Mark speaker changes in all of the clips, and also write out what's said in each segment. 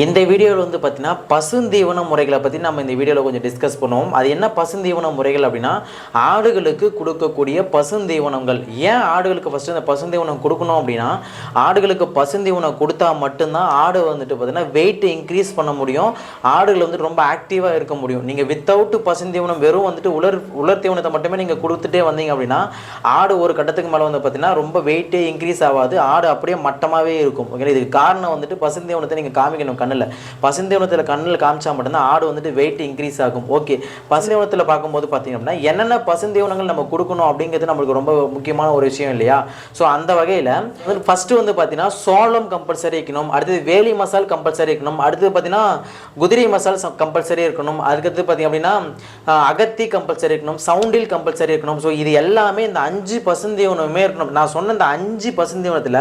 Speaker 1: இந்த வீடியோவில் வந்து பார்த்தீங்கன்னா பசுந்தீவன முறைகளை பற்றி நம்ம இந்த வீடியோவில் கொஞ்சம் டிஸ்கஸ் பண்ணுவோம். அது என்ன பசுந்தீவன முறைகள் அப்படின்னா ஆடுகளுக்கு கொடுக்கக்கூடிய பசுந்தீவனங்கள் ஏன் ஆடுகளுக்கு ஃபஸ்ட்டு இந்த பசுந்தீவனம் கொடுக்கணும் அப்படின்னா ஆடுகளுக்கு பசுந்தீவனம் கொடுத்தா மட்டும்தான் ஆடு வந்துட்டு பார்த்தீங்கன்னா வெயிட் இன்க்ரீஸ் பண்ண முடியும். ஆடுகள் வந்து ரொம்ப ஆக்டிவாக இருக்க முடியும். நீங்கள் வித்தவுட் பசுந்தீவனம் வெறும் வந்துட்டு உலர் உலர் தீவனத்தை மட்டுமே நீங்கள் கொடுத்துட்டே வந்தீங்க அப்படின்னா ஆடு ஒரு கட்டத்துக்கு மேலே வந்து பார்த்தீங்கன்னா ரொம்ப வெயிட்டே இன்க்ரீஸ் ஆகாது. ஆடு அப்படியே மட்டமாகவே இருக்கும். ஓகேங்களா இதுக்கு காரணம் வந்துட்டு பசுந்தீவனத்தை நீங்கள் காமிக்கணும். கண்ணில். பசுந்தேவனத்தில் கண்ணில் காமிச்சா மட்டும்தான் ஆடு வந்துட்டு வெயிட் இன்க்ரீஸ் ஆகும். ஓகே பசுந்தேவனத்தில் பார்க்கும்போது பார்த்தீங்க அப்படின்னா என்னென்ன பசுந்தேவனங்கள் நம்ம கொடுக்கணும் அப்படிங்கிறது நம்மளுக்கு ரொம்ப முக்கியமான ஒரு விஷயம் இல்லையா? ஸோ அந்த வகையில் ஃபஸ்ட்டு வந்து பார்த்தீங்கன்னா சோளம் கம்பல்சரி இருக்கணும். அடுத்தது வேலி மசால் கம்பல்சரி இருக்கணும். அடுத்தது பார்த்தீங்கன்னா குதிரை மசால் கம்பல்சரி இருக்கணும். அதுக்கடுத்து பார்த்தீங்க அப்படின்னா அகத்தி கம்பல்சரி இருக்கணும். சவுண்டில் கம்பல்சரி இருக்கணும். ஸோ இது எல்லாமே இந்த அஞ்சு பசுந்தீவனமே இருக்கணும். நான் சொன்ன இந்த அஞ்சு பசுந்தீவனத்தில்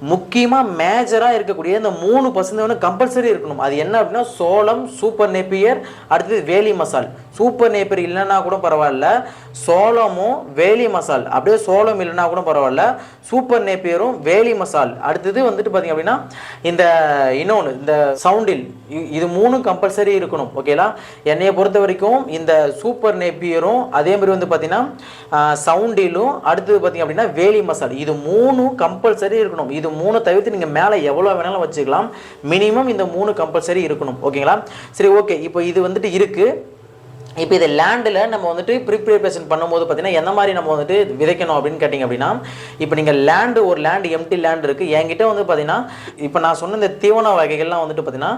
Speaker 1: முக்கியமாக மேஜராக இருக்கக்கூடிய இந்த மூணு பசுந்தீவனம் கம்பல்சரி இருக்கணும். அது என்ன அப்படின்னா சோளம் சூப்பர் நெப்பியர் அடுத்தது வேலி மசால். சூப்பர் நேப்பியர் இல்லைன்னா கூட பரவாயில்ல. சோளமும் வேலி மசால். அப்படியே சோளம் இல்லைன்னா கூட பரவாயில்ல. சூப்பர் நேப்பியரும் வேலி மசால். அடுத்தது வந்துட்டு பார்த்தீங்க அப்படின்னா இந்த இன்னொன்று இந்த சவுண்டில். இது மூணும் கம்பல்சரி இருக்கணும். ஓகேலா என்னையை பொறுத்த வரைக்கும் இந்த சூப்பர் நேப்பியரும் அதே மாதிரி வந்து பார்த்தீங்கன்னா சவுண்டிலும் அடுத்தது பார்த்தீங்க அப்படின்னா வேலி மசால். இது மூணும் கம்பல்சரி இருக்கணும். இது மூணு தவிர்த்து நீங்கள் மேலே எவ்வளோ வேணாலும் வச்சுக்கலாம். மினிமம் இந்த மூணு கம்பல்சரி இருக்கணும். ஓகேங்களா சரி ஓகே இப்போ இது வந்துட்டு இருக்குது இப்போ இது லேண்டில் நம்ம வந்துட்டு ப்ரிப்ரேஷன் பண்ணும்போது பார்த்தீங்கன்னா எந்த மாதிரி நம்ம வந்துட்டு விதைக்கணும் அப்படின்னு கேட்டிங்க அப்படின்னா இப்போ நீங்கள் லேண்டு ஒரு லேண்டு எம்டி லேண்ட் இருக்குது என்கிட்ட வந்து பார்த்தீங்கன்னா இப்போ நான் சொன்ன இந்த தீவன வகைகள்லாம் வந்துட்டு பார்த்தீங்கன்னா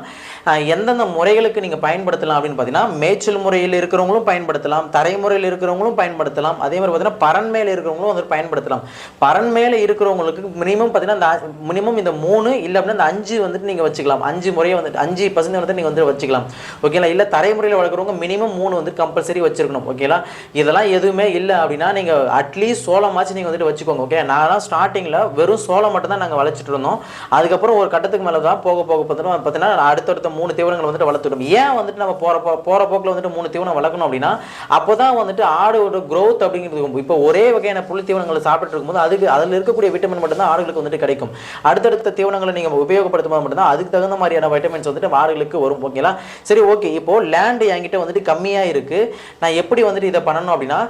Speaker 1: எந்தெந்த முறைகளுக்கு நீங்கள் பயன்படுத்தலாம் அப்படின்னு பார்த்தீங்கன்னா மேய்ச்சல் முறையில் இருக்கிறவங்களும் பயன்படுத்தலாம் தரை முறையில் இருக்கிறவங்களும் பயன்படுத்தலாம். அதே மாதிரி பார்த்தீங்கன்னா பரன் மேலே இருக்கிறவங்களும் வந்துட்டு பயன்படுத்தலாம். பரன் மேலே இருக்கிறவங்களுக்கு மினிமம் பார்த்தீங்கன்னா இந்த மினிமம் இந்த மூணு இல்லை அப்படின்னா இந்த அஞ்சு வந்துட்டு நீங்கள் வச்சுக்கலாம். அஞ்சு முறையை வந்துட்டு அஞ்சு பர்சன்ட் வந்துட்டு நீங்கள் வந்து வச்சுக்கலாம். ஓகேங்களா இல்லை தரைமுறையில் வளர்க்குறவங்க மினிமம் மூணு வந்து கம்பல்சரி வச்சிருக்கணும் ஓகேங்களா இதெல்லாம் எதுவுமே இல்லை அப்படின்னா நீங்கள் அட்லீஸ்ட் சோளமாச்சு நீங்கள் வந்துட்டு வச்சுக்கோங்க ஓகே நான் ஸ்டார்டிங்கில் வெறும் சோளம் மட்டும் தான் நாங்கள் வளர்ச்சிட்டு இருந்தோம். அதுக்கப்புறம் ஒரு கட்டத்துக்கு மேலே தான் போக போக பார்த்தீங்கன்னா பார்த்தீங்கன்னா அடுத்தடுத்த மூணு தீவனங்கள் வந்துட்டு வளர்த்துடும் ஏன் வந்துட்டு நம்ம போகிற போ போகிற போக்கில் வந்துட்டு மூணு தீவனம் வளர்க்கணும் அப்படின்னா அப்போ தான் வந்துட்டு ஆடோட க்ரோத் அப்படிங்கிறது இப்போ ஒரே வகையான புல் தீவனங்களை சாப்பிட்டு இருக்கும்போது அதுக்கு அதில் இருக்கக்கூடிய விட்டமின் மட்டும்தான் ஆடுகளுக்கு வந்துட்டு கிடைக்கும். அடுத்தடுத்த தீவனங்களை நீங்கள் உபயோகப்படுத்தும் போது மட்டும்தான் அதுக்கு தகுந்த மாதிரியான வைட்டமின்ஸ் வந்துட்டு ஆடுகளுக்கு வரும் ஓகேங்களா சரி ஓகே இப்போ லேண்டு என்கிட்ட வந்துட்டு கம்மியாக இருக்கு. நான் எப்படி வந்துட்டு இதை பண்ணணும் அப்படின்னா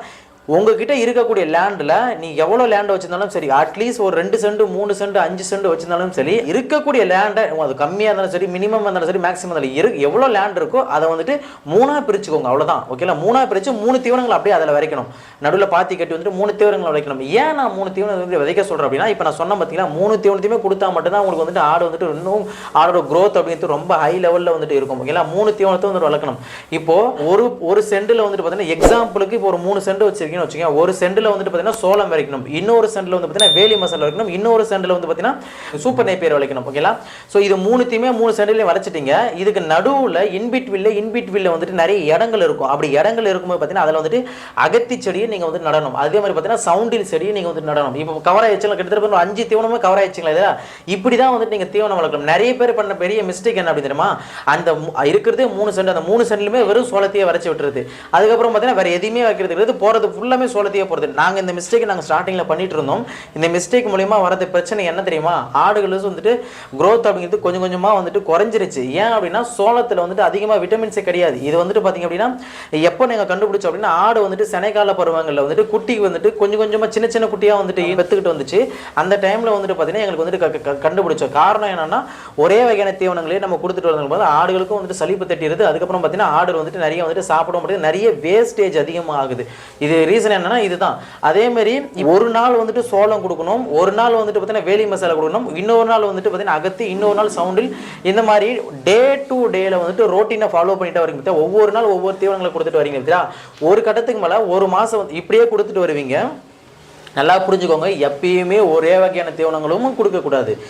Speaker 1: உங்ககிட்ட இருக்கக்கூடிய லேண்டில் நீ எவ்வளோ லேண்டை வச்சிருந்தாலும் சரி அட்லீஸ்ட் ஒரு ரெண்டு சென்ட் மூணு சென்ட் அஞ்சு சென்ட் வச்சிருந்தாலும் சரி இருக்கக்கூடிய லேண்டை அது கம்மியாக இருந்தாலும் சரி மினிமம் இருந்தாலும் சரி மேக்ஸிமம் இருந்தாலும் இரு எவ்வளோ லேண்ட் இருக்கோ அதை வந்துட்டு மூணாக பிரிச்சுக்கோங்க அவ்வளோதான் ஓகேங்களா மூணாக பிரித்து மூணு தீவனங்கள் அப்படியே அதில் விதைக்கணும். நடுவில் பாத்தி கட்டி வந்துட்டு மூணு தீவனங்களை விதைக்கணும். ஏன் நான் மூணு தீவனம் வந்து விதைக்க சொல்கிறேன் அப்படின்னா இப்போ நான் சொன்ன பார்த்தீங்கன்னா மூணு தீவனத்தையுமே கொடுத்தா மட்டும்தான் உங்களுக்கு வந்துட்டு ஆடு வந்துட்டு இன்னும் ஆடோட க்ரோத் அப்படிங்கிறது ரொம்ப ஹை லெவலில் வந்துட்டு இருக்கும் ஓகேங்களா மூணு தீவனத்தை வந்துட்டு வளர்க்கணும் இப்போ ஒரு ஒரு சென்டில் வந்துட்டு பார்த்தீங்கன்னா எக்ஸாம்பிளுக்கு இப்போ ஒரு மூணு சென்ட் வச்சுக்கோங்க ஒரு சென்டில் வந்துட்டு பார்த்தீங்கன்னா சோளம் வரைக்கணும் இன்னொரு சென்டில் வந்து பார்த்தீங்கன்னா வேலி மசாலா வரைக்கணும் இன்னொரு சென்டில் வந்து பார்த்தீங்கன்னா சூப்பர் நேப்பியர் வளைக்கணும். ஓகேங்களா ஸோ இது மூணுத்தையுமே மூணு சென்டிலையும் வளைச்சிட்டீங்க இதுக்கு நடுவில் இன்பிட்வில்ல இன்பிட்வில்ல வந்துட்டு நிறைய இடங்கள் இருக்கும். அப்படி இடங்கள் இருக்கும்போது பார்த்தீங்கன்னா அதில் வந்துட்டு அகத்தி செடியை நீங்கள் வந்து நடணும். அதே மாதிரி பார்த்தீங்கன்னா சவுண்டில் செடியை நீங்கள் வந்து நடணும். இப்போ கவர் ஆயிடுச்சுல கிட்டத்தட்ட அஞ்சு தீவனமே கவர் ஆயிடுச்சுங்களா இல்லையா? இப்படி தான் வந்துட்டு நீங்கள் தீவனம் வளர்க்கணும் நிறைய பேர் பண்ண பெரிய மிஸ்டேக் என்ன அப்படி தெரியுமா? அந்த இருக்கிறதே மூணு சென்ட் அந்த மூணு சென்ட்லுமே வெறும் சோளத்தையே வரைச்சி விட்டுருது. அதுக்கப்புறம் பார்த்தீங்கன்னா வேற எதுவுமே வைக்கிறது கிடையாது. போகிறது ஃபுல்லாமே சோளத்தையே போகிறது நாங்கள் இந்த மிஸ்டேக் நாங்கள் ஸ்டார்டிங்கில் பண்ணிட்டு இருந்தோம் இந்த மிஸ்டேக் மூலியமா வரது பிரச்சனை என்ன தெரியுமா? ஆடுகள் வந்துட்டு growth அப்படிங்கிறது கொஞ்சம் கொஞ்சமாக வந்துட்டு குறைஞ்சிருச்சு. ஏன் அப்படின்னா சோளத்தில் வந்துட்டு அதிகமாக விட்டமின்ஸே கிடையாது. இது வந்துட்டு பார்த்தீங்க அப்படின்னா எப்போ நீங்கள் கண்டுபிடிச்சோம் அப்படின்னா ஆடு வந்துட்டு செனைக்கால பருவங்களில் வந்துட்டு குட்டி வந்துட்டு கொஞ்சம் கொஞ்சமாக சின்ன சின்ன குட்டியாக வந்துட்டு பெற்றுக்கிட்டு வந்துச்சு. அந்த டைமில் வந்துட்டு பார்த்தீங்கன்னா எங்களுக்கு வந்துட்டு கண்டுபிடிச்சோம். காரணம் என்னன்னா ஒரே வகையான தீவனங்களே நம்ம கொடுத்துட்டு வரும்போது ஆடுகளுக்கும் வந்துட்டு சலிப்பு தட்டிடுது. அதுக்கப்புறம் பார்த்தீங்கன்னா ஆடு வந்துட்டு நிறைய வந்துட்டு சாப்பிட முடியாது. நிறைய வேஸ்டேஜ் அதிகமாக ஆகுது இது ரீசன் என்னன்னா இதுதான். அதே மாதிரி ஒரு நாள் வந்துட்டு சோளம் கொடுக்கணும் ஒரு நாள் வந்துட்டு பார்த்தீங்கன்னா வேலி மசாலா கொடுக்கணும் இன்னொரு நாள் வந்துட்டு பார்த்தீங்கன்னா அகத்து இன்னொரு நாள் சவுண்டில் இந்த மாதிரி டே டு டேல வந்துட்டு ரோட்டீனை ஃபாலோ பண்ணிட்டு வரீங்க பார்த்தா ஒவ்வொரு நாள் ஒவ்வொரு தீவனங்களை கொடுத்துட்டு வரீங்க ஒரு கட்டத்துக்கு மேலே ஒரு மாதம் வந்து இப்படியே கொடுத்துட்டு வருவீங்க. நல்லா புரிஞ்சுக்கோங்க. எப்பயுமே ஒரே வகையான தீவனங்களும் கொடுக்கக்கூடாது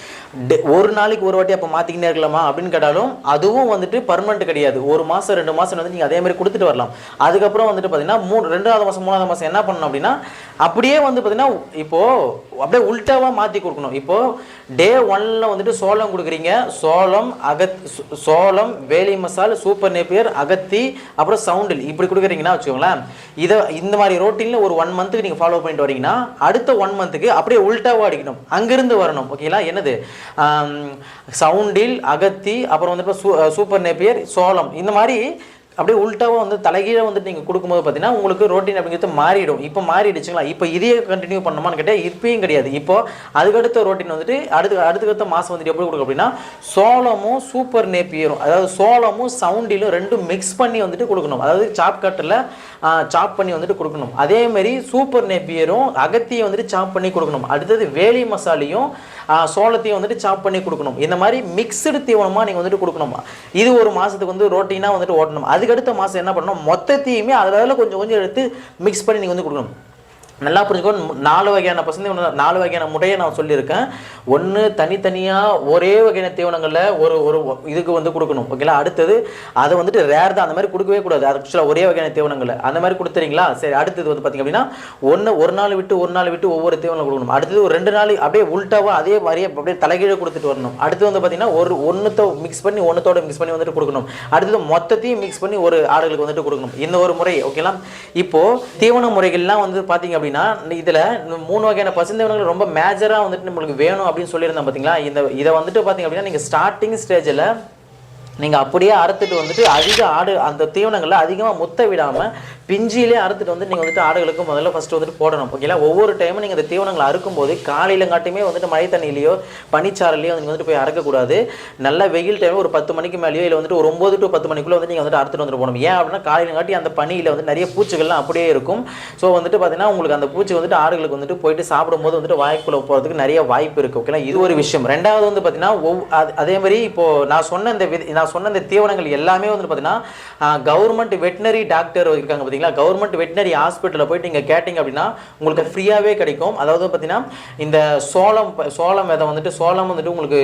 Speaker 1: டெ- ஒரு நாளைக்கு ஒரு வாட்டி அப்போ மாற்றிக்கிட்டே இருக்கலாமா அப்படின்னு கேட்டாலும் அதுவும் வந்துட்டு பர்மனெண்ட் கிடையாது. ஒரு மாதம் ரெண்டு மாதம் வந்து நீங்கள் அதே மாதிரி கொடுத்துட்டு வரலாம். அதுக்கப்புறம் வந்துட்டு பார்த்தீங்கன்னா மூணு ரெண்டாவது மாதம் மூணாவது மாதம் என்ன பண்ணணும் அப்படின்னா அப்படியே வந்து பார்த்தீங்கன்னா இப்போது அப்படியே உல்ட்டாவாக மாற்றி கொடுக்கணும். இப்போது டே ஒன்ல வந்துட்டு சோளம் கொடுக்குறீங்க. சோளம் அகத் சோ- சோளம் வேலி மசால் சூப்பர் நேப்பியர் அகத்தி அப்புறம் சவுண்டில். இப்படி கொடுக்குறீங்கன்னா வச்சுக்கோங்களேன். இதை இந்த மாதிரி ரோட்டீனில் ஒரு ஒன் மந்த்துக்கு நீங்கள் ஃபாலோ பண்ணிட்டு வரீங்கன்னா அடுத்த ஒன் மந்த்துக்கு அப்படியே உல்ட்டாவாக அடிக்கணும். அங்கிருந்து வரணும். ஓகேங்களா என்னது? சவுண்டில் அகத்தி அப்புறம் வந்துட்டு சூ சூப்பர் நேப்பியர் சோளம். இந்த மாதிரி அப்படியே உள்ட்டாவும் வந்து தலைகீழே வந்துட்டு நீங்கள் கொடுக்கும்போது பார்த்தீங்கன்னா உங்களுக்கு ரோட்டீன் அப்படிங்கிறது மாறிடும். இப்போ மாறிடுச்சுங்களா? இப்போ இதையே கண்டினியூ பண்ணணுமான்னு கேட்டால் இப்பயும் கிடையாது. இப்போ அதுக்கடுத்த ரோட்டின் வந்துட்டு அடுத்து அடுத்தடுத்த மாதம் வந்துட்டு எப்படி கொடுக்கும் அப்படின்னா சோளமும் சூப்பர் நேப்பியரும். அதாவது சோளமும் சவுண்டிலும் ரெண்டும் மிக்ஸ் பண்ணி வந்துட்டு கொடுக்கணும். அதாவது சாப் கட்டில் சாப் பண்ணி வந்துட்டு கொடுக்கணும். அதேமாரி சூப்பர் நேப்பியரும் அகத்தியை வந்துட்டு சாப் பண்ணி கொடுக்கணும். அடுத்தது வேலி மசாலையும் சோளத்தையும் வந்துட்டு சாப் பண்ணி கொடுக்கணும். இந்த மாதிரி மிக்சடு தீவனமாக நீங்கள் வந்துட்டு கொடுக்கணும். இது ஒரு மாதத்துக்கு வந்து ரோட்டீனாக வந்துட்டு ஓட்டணும். அதுக்கு அதுக்கடுத்த மாதம் என்ன பண்ணணும்? மொத்தத்தையுமே அதில் கொஞ்சம் கொஞ்சம் எடுத்து மிக்ஸ் பண்ணி நீங்கள் வந்து கொடுக்கணும். நல்லா புரிஞ்சுக்கோ நாலு வகையான பசங்க நாலு வகையான முறையை நான் சொல்லியிருக்கேன். ஒன்று தனித்தனியாக ஒரே வகையான தீவனங்களில் ஒரு ஒரு இதுக்கு வந்து கொடுக்கணும். ஓகேங்களா அடுத்தது அதை வந்துட்டு ரேர் தான். அந்த மாதிரி கொடுக்கவே கூடாது. ஆக்சுவலாக ஒரே வகையான தீவனங்கள் அந்த மாதிரி கொடுத்துறீங்களா? சரி அடுத்தது வந்து பார்த்தீங்க அப்படின்னா ஒன்று ஒரு நாள் விட்டு ஒரு நாள் விட்டு ஒவ்வொரு தீவனம் கொடுக்கணும். அடுத்தது ஒரு ரெண்டு நாள் அப்படியே உல்ட்டாவா அதே மாதிரியே அப்படியே தலைகீழே கொடுத்துட்டு வரணும். அடுத்து வந்து பார்த்தீங்கன்னா ஒரு ஒன்றுத்த மிக்ஸ் பண்ணி ஒன்றுத்தோட மிக்ஸ் பண்ணி வந்துட்டு கொடுக்கணும். அடுத்தது மொத்தத்தையும் மிக்ஸ் பண்ணி ஒரு ஆடுகளுக்கு வந்துட்டு கொடுக்கணும். இந்த ஒரு முறை ஓகேங்களா இப்போது தீவன முறைகள்லாம் வந்து பார்த்திங்க அப்படின்னா இதில் மூணு வகையான பசுந்தீவனங்கள் ரொம்ப மேஜராக வந்துட்டு நம்மளுக்கு வேணும் அப்படின்னு சொல்லியிருந்தேன் பார்த்தீங்களா இந்த இதை வந்துட்டு பார்த்தீங்க அப்படின்னா நீங்கள் ஸ்டார்டிங் ஸ்டேஜில் நீங்கள் அப்படியே அறுத்துட்டு வந்துட்டு அதிக ஆடு அந்த தீவனங்களை அதிகமாக முத்த விடாமல் பிஞ்சிலே அறுத்துட்டு வந்து நீங்கள் வந்துட்டு ஆடுகளுக்கு முதல்ல ஃபஸ்ட்டு வந்துட்டு போடணும் ஓகேங்களா ஒவ்வொரு டைமும் நீங்கள் இந்த தீவனங்களை அறுக்கும்போது காலையில் காட்டியுமே வந்துட்டு மழை தண்ணியிலையோ பனிச்சாரலையோ நீங்கள் வந்துட்டு போய் அறுக்கக்கூடாது. நல்ல வெயில் டைம் ஒரு பத்து மணிக்கு மேலேயோ இல்லை வந்துட்டு ஒரு ஒம்பது டு பத்து மணிக்குள்ளே வந்து நீங்கள் வந்துட்டு அறுத்துட்டு வந்துட்டு போகணும். ஏன் அப்படின்னா காலையில் காட்டி அந்த பனியில் வந்து நிறைய பூச்சிகள்லாம் அப்படியே இருக்கும். ஸோ வந்துட்டு பார்த்தீங்கன்னா உங்களுக்கு அந்த பூச்சி வந்துட்டு ஆடுகளுக்கு வந்துட்டு போயிட்டு சாப்பிடும்போது வந்துட்டு வாய்க்குள்ளே போகிறதுக்கு நிறைய வாய்ப்பு இருக்குது ஓகேங்களா இது ஒரு விஷயம். ரெண்டாவது வந்து பார்த்தீங்கன்னா ஒவ் அதே மாதிரி இப்போது நான் சொன்ன இந்த நான் சொன்ன இந்த தீவனங்கள் எல்லாமே வந்து பார்த்தீங்கன்னா கவர்மெண்ட் வெட்டினரி டாக்டர் இருக்காங்க சரிங்களா கவர்மெண்ட் வெட்டினரி ஹாஸ்பிட்டலில் போயிட்டு நீங்கள் கேட்டிங்க அப்படின்னா உங்களுக்கு ஃப்ரீயாகவே கிடைக்கும். அதாவது பார்த்தீங்கன்னா இந்த சோளம் சோளம் விதை வந்துட்டு சோளம் வந்துட்டு உங்களுக்கு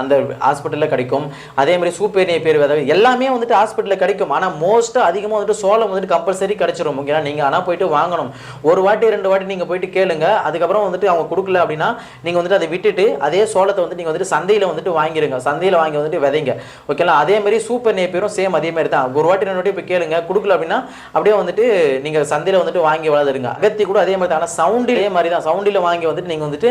Speaker 1: அந்த ஹாஸ்பிட்டலில் கிடைக்கும். அதே மாதிரி சூப்பேரிய பேர் விதை எல்லாமே வந்துட்டு ஹாஸ்பிட்டலில் கிடைக்கும். ஆனால் மோஸ்ட்டாக அதிகமாக வந்துட்டு சோளம் வந்துட்டு கம்பல்சரி கிடைச்சிரும். ஓகேங்களா நீங்கள் ஆனால் போயிட்டு வாங்கணும். ஒரு வாட்டி ரெண்டு வாட்டி நீங்கள் போயிட்டு கேளுங்க. அதுக்கப்புறம் வந்துட்டு அவங்க கொடுக்கல அப்படின்னா நீங்கள் வந்துட்டு அதை விட்டுட்டு அதே சோளத்தை வந்து நீங்கள் வந்துட்டு சந்தையில் வந்துட்டு வாங்கிடுங்க சந்தையில் வாங்கி வந்துட்டு விதைங்க. ஓகேங்களா அதே மாதிரி சூப்பர் நேப்பியரும் சேம் அதே மாதிரி தான். ஒரு வாட்டி ரெண்டு வாட்டி போய் கேளுங்க. கொடுக்கல அப்படின்னா அப்படியே வந்து வந்துட்டு நீங்கள் சந்தையில் வந்துட்டு வாங்கி வளர்த்துருங்க அகத்தி கூட அதே மாதிரி தான் ஆனால் சவுண்டிலே மாதிரி தான் சவுண்டில் வாங்கி வந்துட்டு நீங்கள் வந்துட்டு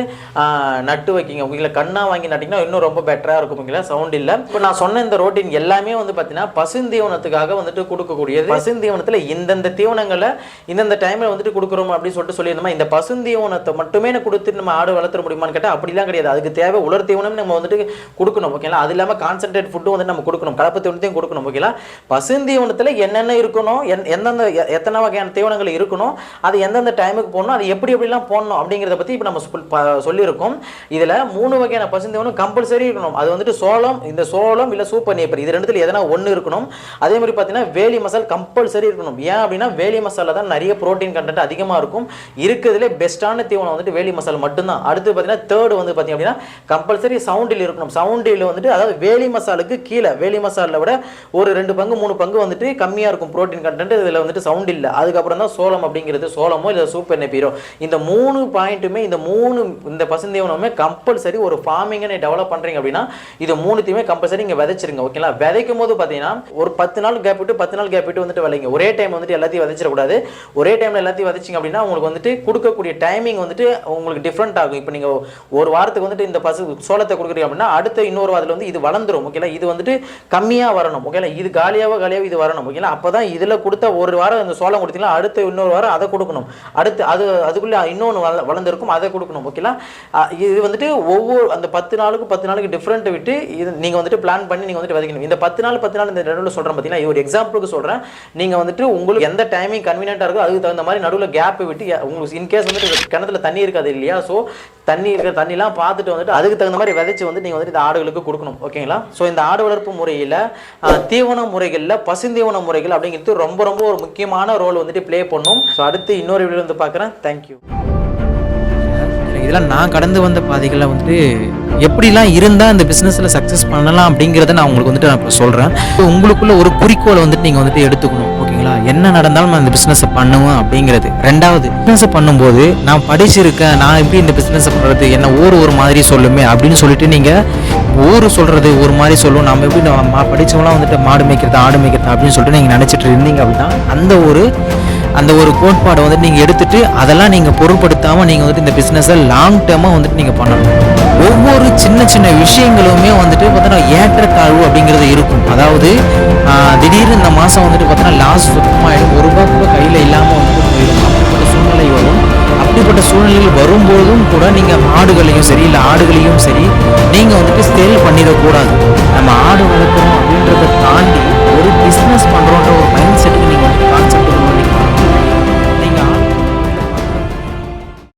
Speaker 1: நட்டு வைக்கிங்க. உங்களை கண்ணா வாங்கி நட்டிங்கன்னா இன்னும் ரொம்ப பெட்டராக இருக்கும் ஓகேங்களா சவுண்ட் இல்லை. இப்போ நான் சொன்ன இந்த ரோட்டின் எல்லாமே வந்து பார்த்தீங்கன்னா பசுந்தீவனத்துக்காக வந்துட்டு கொடுக்கக்கூடியது. பசுந்தீவனத்தில் இந்தந்த தீவனங்களை இந்தந்த டைமில் வந்துட்டு கொடுக்குறோம் அப்படின்னு சொல்லிட்டு சொல்லியிருந்தோமா? இந்த பசுந்தீவனத்தை மட்டுமே நான் கொடுத்து நம்ம ஆடு வளர்த்துற முடியுமான்னு கேட்டால் அப்படிலாம் கிடையாது. அதுக்கு தேவை உலர் தீவனம் நம்ம வந்துட்டு கொடுக்கணும் ஓகேங்களா அது இல்லாமல் கான்சென்ட்ரேட் ஃபுட்டும் வந்து நம்ம கொடுக்கணும். கலப்பு தீவனத்தையும் கொடுக்கணும் ஓகேங்களா பசுந்தீவனத்தில் என்னென்ன இருக்கணும்? எந்தெந்த எத்தனை வகையான தீவனங்கள் இருக்கணும் அது எந்தெந்த டைமுக்கு போடணும் அது எப்படி எப்படிலாம் போடணும் அப்படிங்கிறத பற்றி இப்போ நம்ம சொல்- சொல்லியிருக்கோம். இதில் மூணு வகையான பசுந்தீவனம் கம்பல்சரி இருக்கணும். அது வந்துட்டு சோளம் இந்த சோளம் இல்லை சூப்பர் நேப்பர் இது ரெண்டுத்தில் எதனா ஒன்று இருக்கணும். அதே மாதிரி பார்த்தீங்கன்னா வேலி மசால் கம்பல்சரி இருக்கணும். ஏன் அப்படின்னா வேலி மசாலா தான் நிறைய ப்ரோட்டீன் கண்டென்ட் அதிகமாக இருக்கும். இருக்கிறதுலே பெஸ்ட்டான தீவனம் வந்துட்டு வேலி மசால் மட்டும்தான். அடுத்து பார்த்தீங்கன்னா தேர்டு வந்து பார்த்தீங்க அப்படின்னா கம்பல்சரி சவுண்டில் இருக்கணும். சவுண்டில் வந்துட்டு அதாவது வேலி மசாலுக்கு கீழே வேலி மசாலில் விட ஒரு ரெண்டு பங்கு மூணு பங்கு வந்துட்டு கம்மியாக இருக்கும் ப்ரோட்டீன் கண்டென்ட் இதில் வந்துட்டு சவுண்ட் இல்லை. அதுக்கப்புறம் தான் சோளம் அப்படிங்கிறது சோளமோ இல்லை சூப்பர் நெப்பீரோ இந்த மூணு பாயிண்ட்டுமே இந்த மூணு இந்த பசுந்தீவனமே கம்பல்சரி ஒரு ஃபார்மிங்கை நீ டெவலப் பண்ணுறீங்க அப்படின்னா இது மூணுத்தையுமே கம்பல்சரி இங்கே விதைச்சிருங்க ஓகேங்களா விதைக்கும் போது பார்த்தீங்கன்னா ஒரு பத்து நாள் கேப் விட்டு பத்து நாள் கேப் விட்டு வந்துட்டு விளைங்க. ஒரே டைம் வந்துட்டு எல்லாத்தையும் விதைச்சிடக்கூடாது. ஒரே டைமில் எல்லாத்தையும் விதைச்சிங்க அப்படின்னா உங்களுக்கு வந்துட்டு கொடுக்கக்கூடிய டைமிங் வந்துட்டு உங்களுக்கு டிஃப்ரெண்ட் ஆகும். இப்போ நீங்கள் ஒரு வாரத்துக்கு வந்துட்டு இந்த பசு சோளத்தை கொடுக்குறீங்க அப்படின்னா அடுத்த இன்னொரு வாரத்தில் வந்து இது வளர்ந்துரும் ஓகேங்களா இது வந்துட்டு கம்மியாக வரணும் ஓகேங்களா இது காலியாக காலியாக இது வரணும் ஓகேங்களா அப்போ தான் இதில் கொடுத்த ஒரு வாரம் அந்த சோளம் கொடுத்தீங்களா அடுத்த இன்னொரு வாரம் அதை கொடுக்கணும். அடுத்து அது அதுக்குள்ளே இன்னொன்று வள வளர்ந்துருக்கும் அதை கொடுக்கணும். ஓகேங்களா இது வந்துட்டு ஒவ்வொரு அந்த பத்து நாளுக்கு பத்து நாளுக்கு டிஃப்ரெண்ட் விட்டு இது நீங்கள் வந்துட்டு பிளான் பண்ணி நீங்கள் வந்துட்டு விதைக்கணும் இந்த பத்து நாள் பத்து நாள் இந்த நடுவில் சொல்கிறேன் பார்த்தீங்கன்னா இது ஒரு எக்ஸாம்பிளுக்கு சொல்கிறேன் நீங்கள் வந்துட்டு உங்களுக்கு எந்த டைமிங் கன்வீனியன்ட்டாக இருக்கோ அதுக்கு தகுந்த மாதிரி நடுவில் கேப் விட்டு உங்களுக்கு இன்கேஸ் வந்துட்டு கிணத்துல தண்ணி இருக்காது இல்லையா? ஸோ தண்ணி இருக்கிற தண்ணிலாம் பார்த்துட்டு வந்துட்டு அதுக்கு தகுந்த மாதிரி விதைச்சு வந்து நீங்கள் வந்துட்டு இந்த ஆடுகளுக்கு கொடுக்கணும். ஓகேங்களா? ஸோ இந்த ஆடு வளர்ப்பு முறையில் தீவன முறைகளில் பசுந்தீவன முறைகள் அப்படிங்கிறது ரொம்ப ரொம்ப ஒரு முக்கியமான ரோல் வந்துட்டு ப்ளே பண்ணும். ஸோ அடுத்து இன்னொரு வீடியோ வந்து பார்க்குறேன். தேங்க்யூ இதெல்லாம் நான் கடந்து வந்த பாதைகளில் வந்துட்டு எப்படிலாம் இருந்தால் இந்த பிஸ்னஸில் சக்ஸஸ் பண்ணலாம் அப்படிங்கிறத நான் உங்களுக்கு வந்துட்டு நான் இப்போ சொல்கிறேன் உங்களுக்குள்ள ஒரு குறிக்கோளை வந்துட்டு நீங்கள் வந்துட்டு எடுத்துக்கணும். ஓகேங்களா
Speaker 2: என்ன நடந்தாலும் நான் இந்த பிஸ்னஸை பண்ணுவேன் அப்படிங்கிறது. ரெண்டாவது பிஸ்னஸை பண்ணும்போது நான் படிச்சிருக்கேன் நான் எப்படி இந்த பிஸ்னஸை பண்ணுறது என்ன ஊர் ஒரு மாதிரி சொல்லுமே அப்படின்னு சொல்லிட்டு நீங்கள் ஊர் சொல்கிறது ஒரு மாதிரி சொல்லும் நம்ம எப்படி நம்ம மா- படிச்சவங்களாம் வந்துட்டு மாடு மேய்க்கிறது ஆடு மேய்க்கிறது அப்படின்னு சொல்லிட்டு நீங்கள் நினச்சிட்டு இருந்தீங்க அப்படின்னா அந்த ஒரு அந்த ஒரு கோட்பாடை வந்துட்டு நீங்கள் எடுத்துகிட்டு அதெல்லாம் நீங்கள் பொருட்படுத்தாமல் நீங்கள் வந்துட்டு இந்த பிஸ்னஸை லாங் டேர்மாக வந்துட்டு நீங்கள் பண்ணணும். ஒவ்வொரு சின்ன சின்ன விஷயங்களுமே வந்துட்டு பார்த்தோன்னா ஏற்றத்தாழ்வு அப்படிங்கிறது இருக்கும். அதாவது திடீர்னு இந்த மாதம் வந்துட்டு பார்த்தோன்னா லாஸ் சுத்தமாகிடும் ஒரு ரூபா கூட கையில் இல்லாமல் வந்துட்டு போயிடும். அப்படிப்பட்ட சூழ்நிலை வரும். அப்படிப்பட்ட சூழ்நிலையில் வரும்போதும் கூட நீங்கள் மாடுகளையும் சரி இல்லை ஆடுகளையும் சரி நீங்கள் வந்துட்டு சேல் பண்ணிடக்கூடாது. நம்ம ஆடு வளர்க்குறோம் அப்படின்றத தாண்டி ஒரு பிஸ்னஸ் பண்ணுறோன்ற ஒரு டைம்